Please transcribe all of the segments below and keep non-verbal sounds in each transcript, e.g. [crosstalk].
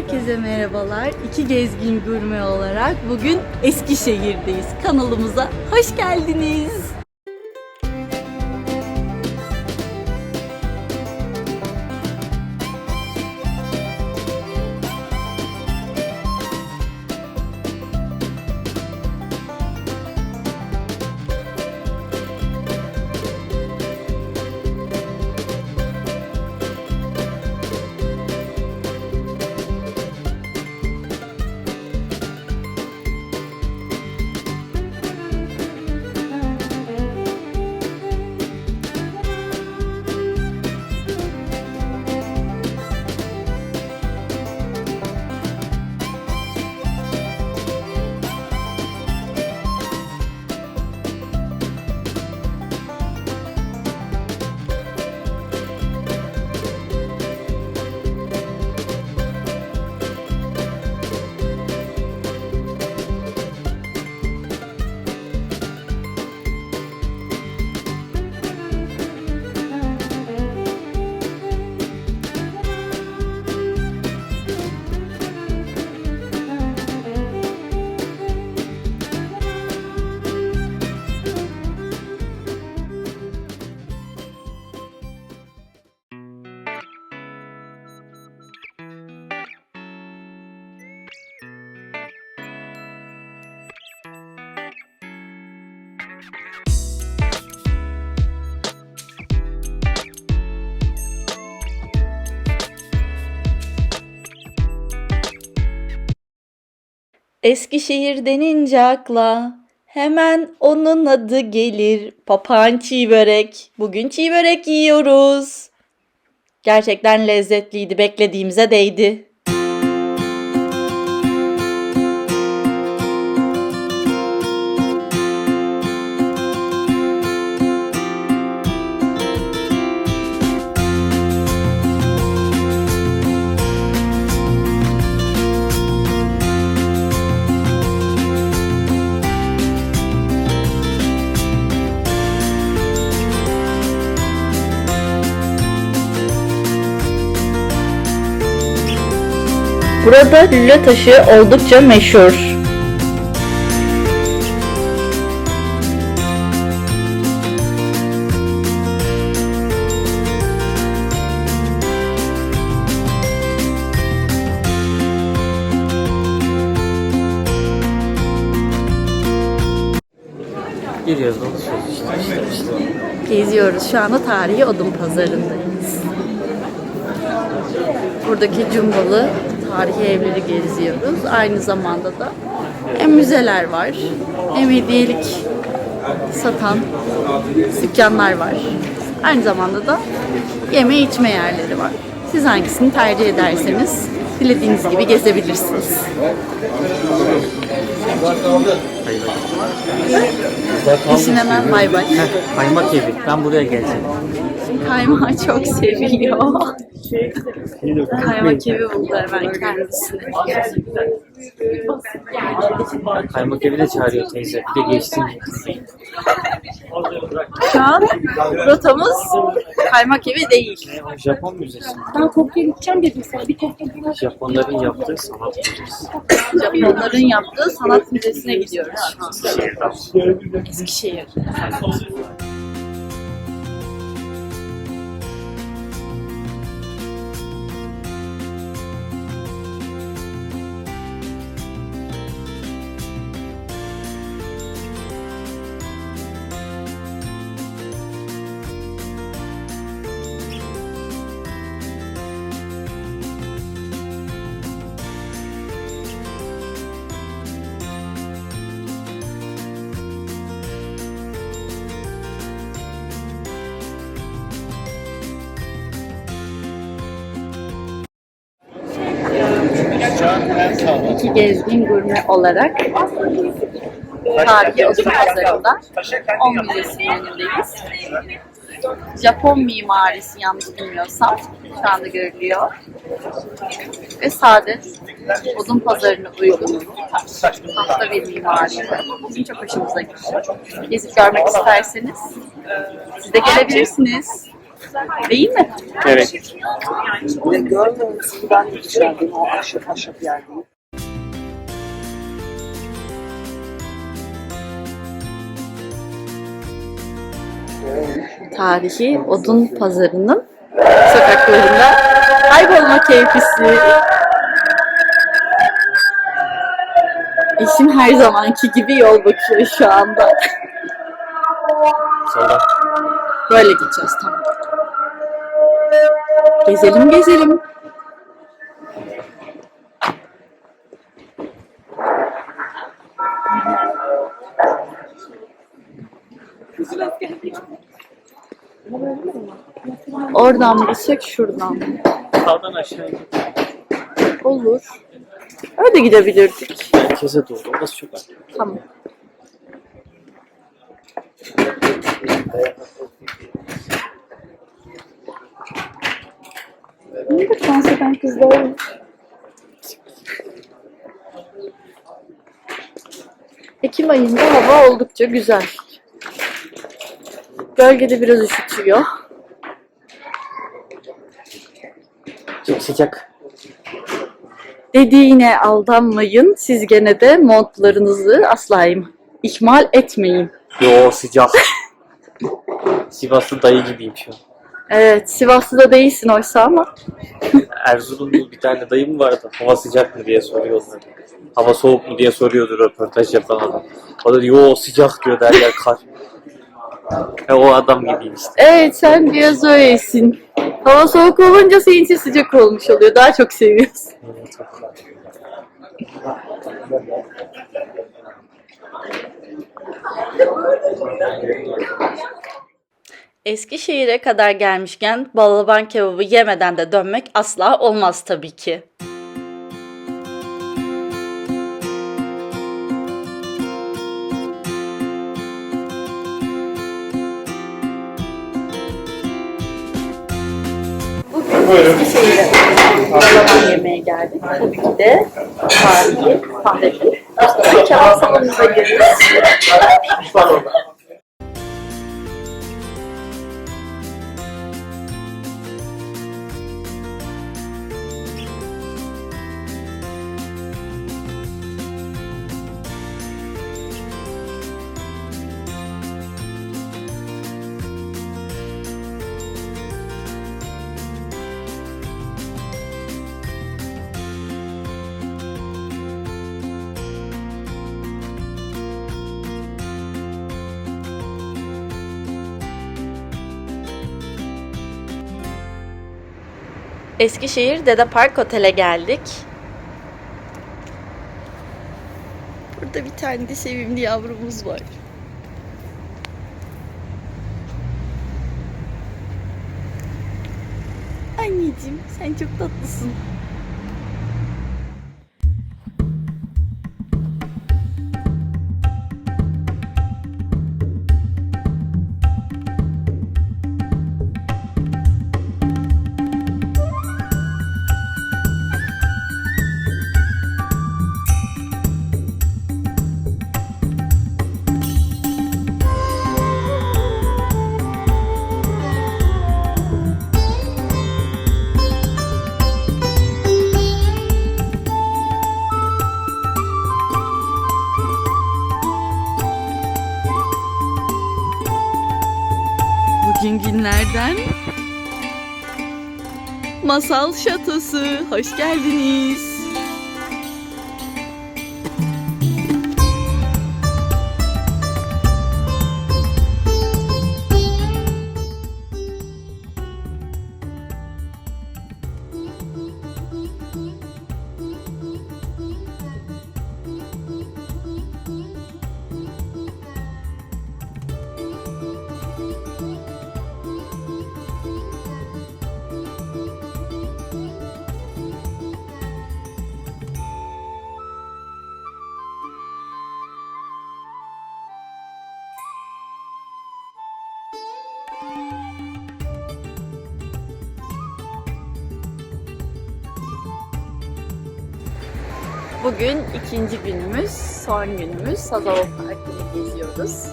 Herkese merhabalar. İki gezgin gurme olarak bugün Eskişehir'deyiz. Kanalımıza hoş geldiniz. Eskişehir denince akla hemen onun adı gelir. Papağan çiğ börek. Bugün çiğ börek yiyoruz. Gerçekten lezzetliydi. Beklediğimize değdi. Burada lüle taşı oldukça meşhur. Giriyoruz dolaşıyoruz işte işte işte. Geziyoruz. Şu anda tarihi odun pazarındayız. Buradaki cumbalı tarihi evleri geziyoruz. Aynı zamanda da hem müzeler var hem hediyelik satan dükkanlar var. Aynı zamanda da yeme içme yerleri var. Siz hangisini tercih ederseniz dilediğiniz gibi gezebilirsiniz. İşin hemen bay bay. Heh, kaymak evi. Ben buraya geleceğim. Kaymağı çok seviyor. Kaymak evi buldu hemen kendisine. Kaymak evi de çağırıyor teyze. Bir de geçtim. Şu an rotamız kaymak evi değil. Japon müzesi. Ben kopya gideceğim dedim sana. Bir buna Japonların yaptığı sanat müzesi. Japonların yaptığı sanat müzesine gidiyoruz an. Eskişehir. İki gezgin gurme olarak tarihi odun pazarında 10 müzesinin önündeyiz. Japon mimarisi yanlış bilmiyorsam şu anda görülüyor. Ve sade odun pazarına uygun tahta bir mimari. Bizim çok hoşumuza gitti. Gezip görmek isterseniz siz de gelebilirsiniz. Değil mi? Evet. Musun? Ben de dışarıdayım o ahşap ahşap yerdeyim. Tarihi odun pazarının sokaklarında kaybolma keyfisi. Eşim her zamanki gibi yol bakıyor şu anda. Solda. Böyle gideceğiz tamam. Gezelim gezelim. Oradan mı gitsek şuradan mı? Sağdan aşağı git. Olur. Öyle gidebilirdik. Merkeze doğru. Orası çok az. Tamam. Ne de dans eden kızlar. Ekim ayında hava oldukça güzel. Gölgede biraz üşütüyor. Çok sıcak. Dediğine aldanmayın. Siz gene de montlarınızı asla ihmal etmeyin. Yo sıcak. [laughs] Sivaslı dayı gibiyim şu an. Evet, Sivaslı'da değilsin oysa ama. [laughs] Erzurumlu bir tane dayım vardı. Hava sıcak mı diye soruyordu. Hava soğuk mu diye soruyordu röportaj yapan adam. O da yo sıcak diyor her yer kar. E, o adam gibiyim işte. Evet, sen biraz öylesin. Hava soğuk olunca senin sıcak olmuş oluyor. Daha çok seviyorsun. Eskişehir'e kadar gelmişken balaban kebabı yemeden de dönmek asla olmaz tabii ki. Geldik. Tabii ki de tarihi. Mustafa Kemal salonuna giriyoruz. Eskişehir Dede Park Otel'e geldik. Burada bir tane de sevimli yavrumuz var. Anneciğim sen çok tatlısın. Günlerden Masal Şatosu. Hoş geldiniz. Bugün ikinci günümüz, son günümüz. Sazava Parkı'nı geziyoruz.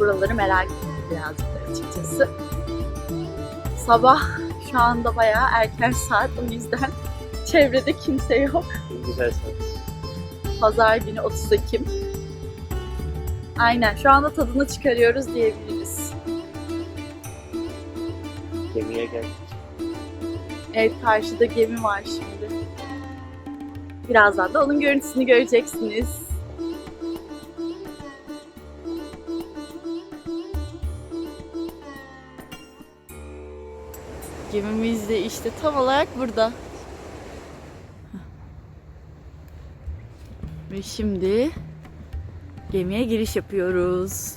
Buraları merak ettim birazcık da açıkçası. Sabah şu anda bayağı erken saat o yüzden [laughs] çevrede kimse yok. Güzel saat. Pazar günü 30 Ekim. Aynen şu anda tadını çıkarıyoruz diyebiliriz. Gemiye geldik. Evet karşıda gemi var şimdi. Birazdan da onun görüntüsünü göreceksiniz. Gemimiz de işte tam olarak burada. Ve şimdi gemiye giriş yapıyoruz.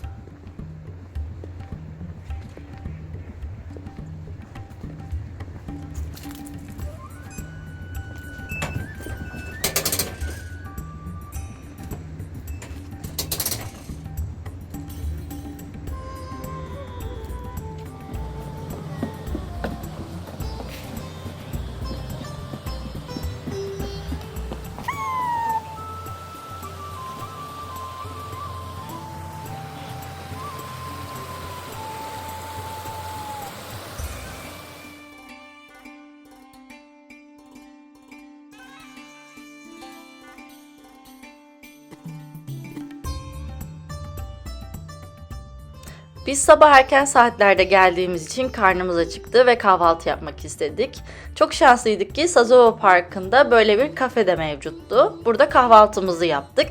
Biz sabah erken saatlerde geldiğimiz için karnımız acıktı ve kahvaltı yapmak istedik. Çok şanslıydık ki Sazova Parkı'nda böyle bir kafe de mevcuttu. Burada kahvaltımızı yaptık.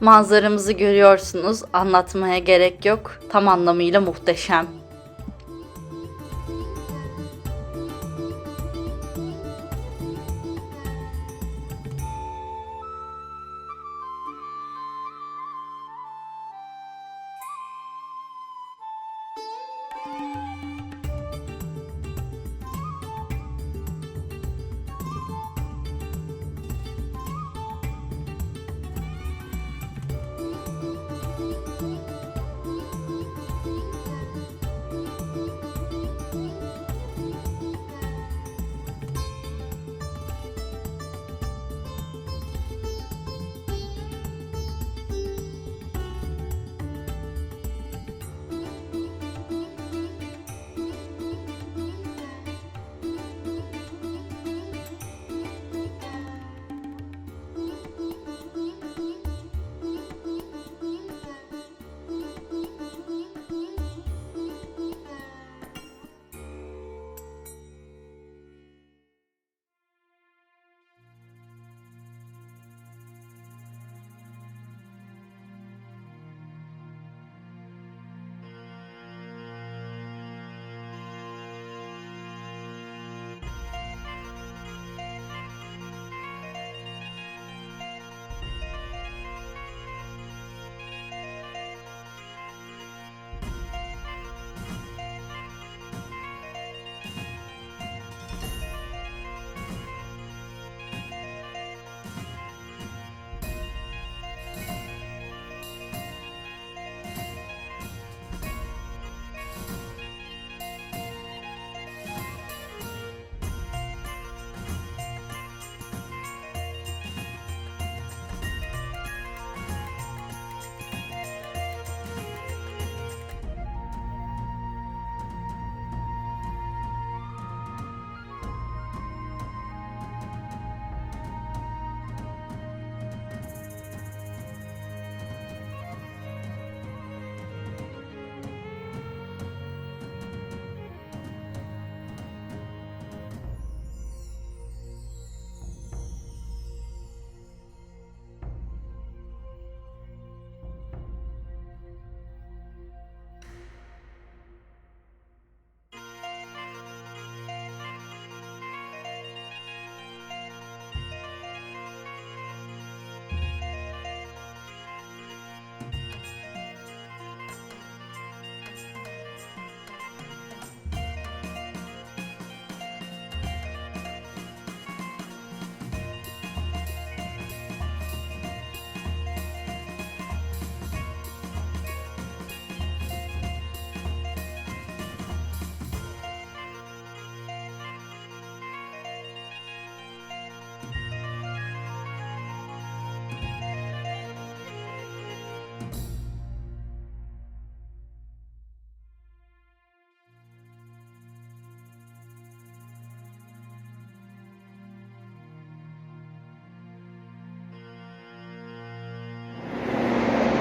Manzaramızı görüyorsunuz. Anlatmaya gerek yok. Tam anlamıyla muhteşem.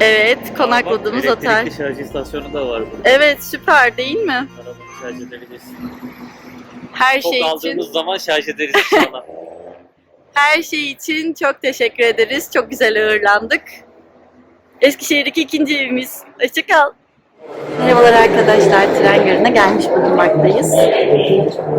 Evet, konakladığımız Ama otel. Elektrikli şarj istasyonu da var burada. Evet, süper değil mi? Arabanı şarj edebiliriz. Her Çok şey için aldığımız zaman şarj ederiz inşallah. [laughs] her şey için çok teşekkür ederiz. Çok güzel ağırlandık. Eskişehir'deki ikinci evimiz. Hoşçakal. Merhabalar arkadaşlar. Tren garına gelmiş bulunmaktayız.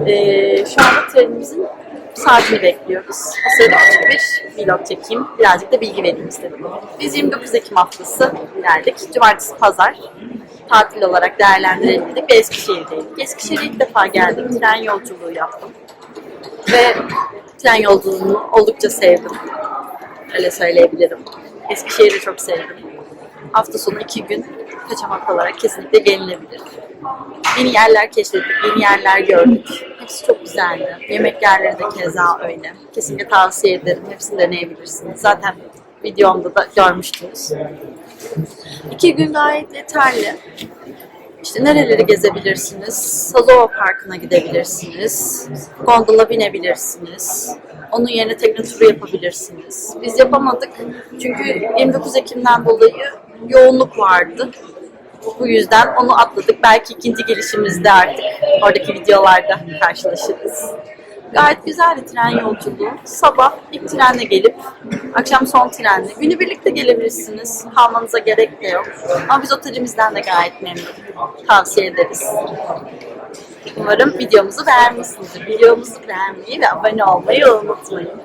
Ee, şu anda trenimizin saatini bekliyoruz. O sırada küçük bir vlog çekeyim. Birazcık da bilgi vereyim istedim. Biz 29 Ekim haftası geldik. Cumartesi, pazar tatil olarak değerlendirelim dedik ve Eskişehir'deydik. Eskişehir'e ilk defa geldim. Tren yolculuğu yaptım. Ve tren yolculuğunu oldukça sevdim. Öyle söyleyebilirim. Eskişehir'i çok sevdim. Hafta sonu iki gün kaçamak olarak kesinlikle gelinebilir. Yeni yerler keşfettik, yeni yerler gördük. Hepsi çok güzeldi. Yemek yerleri de keza öyle. Kesinlikle tavsiye ederim. Hepsini deneyebilirsiniz. Zaten videomda da görmüştünüz. İki gün gayet yeterli. İşte nereleri gezebilirsiniz? Sazova Parkı'na gidebilirsiniz. Gondola binebilirsiniz. Onun yerine tekne turu yapabilirsiniz. Biz yapamadık. Çünkü 29 Ekim'den dolayı yoğunluk vardı. Bu yüzden onu atladık. Belki ikinci gelişimizde artık oradaki videolarda karşılaşırız. Gayet güzeldi tren yolculuğu. Sabah ilk trenle gelip akşam son trenle. Günü birlikte gelebilirsiniz. Kalmanıza gerek de yok. Ama biz otelimizden de gayet memnunum. Tavsiye ederiz. Umarım videomuzu beğenmişsinizdir. Videomuzu beğenmeyi ve abone olmayı unutmayın.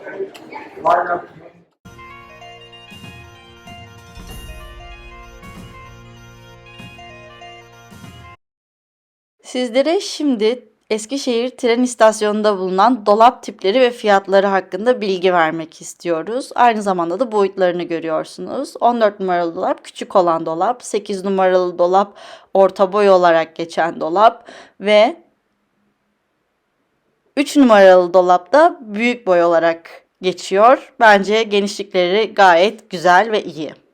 Sizlere şimdi Eskişehir tren istasyonunda bulunan dolap tipleri ve fiyatları hakkında bilgi vermek istiyoruz. Aynı zamanda da boyutlarını görüyorsunuz. 14 numaralı dolap küçük olan dolap, 8 numaralı dolap orta boy olarak geçen dolap ve 3 numaralı dolap da büyük boy olarak geçiyor. Bence genişlikleri gayet güzel ve iyi.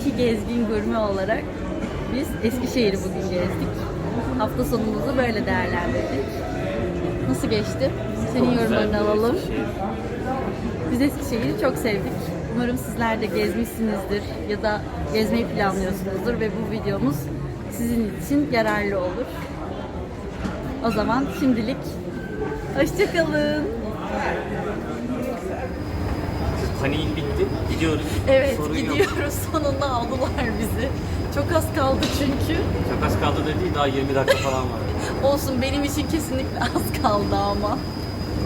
İki gezgin gurme olarak biz Eskişehir'i bugün gezdik. Hafta sonumuzu böyle değerlendirdik. Nasıl geçti? Senin yorumlarını alalım. Biz Eskişehir'i çok sevdik. Umarım sizler de gezmişsinizdir ya da gezmeyi planlıyorsunuzdur ve bu videomuz sizin için yararlı olur. O zaman şimdilik hoşçakalın. Paniğin bitti. Gidiyoruz. Evet Sorun yok. gidiyoruz. [laughs] Sonunda aldılar bizi. Çok az kaldı çünkü. Çok az kaldı dedi daha 20 dakika falan var. [laughs] Olsun benim için kesinlikle az kaldı ama.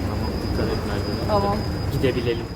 Tamam dikkat et. Tamam. Gidebilelim.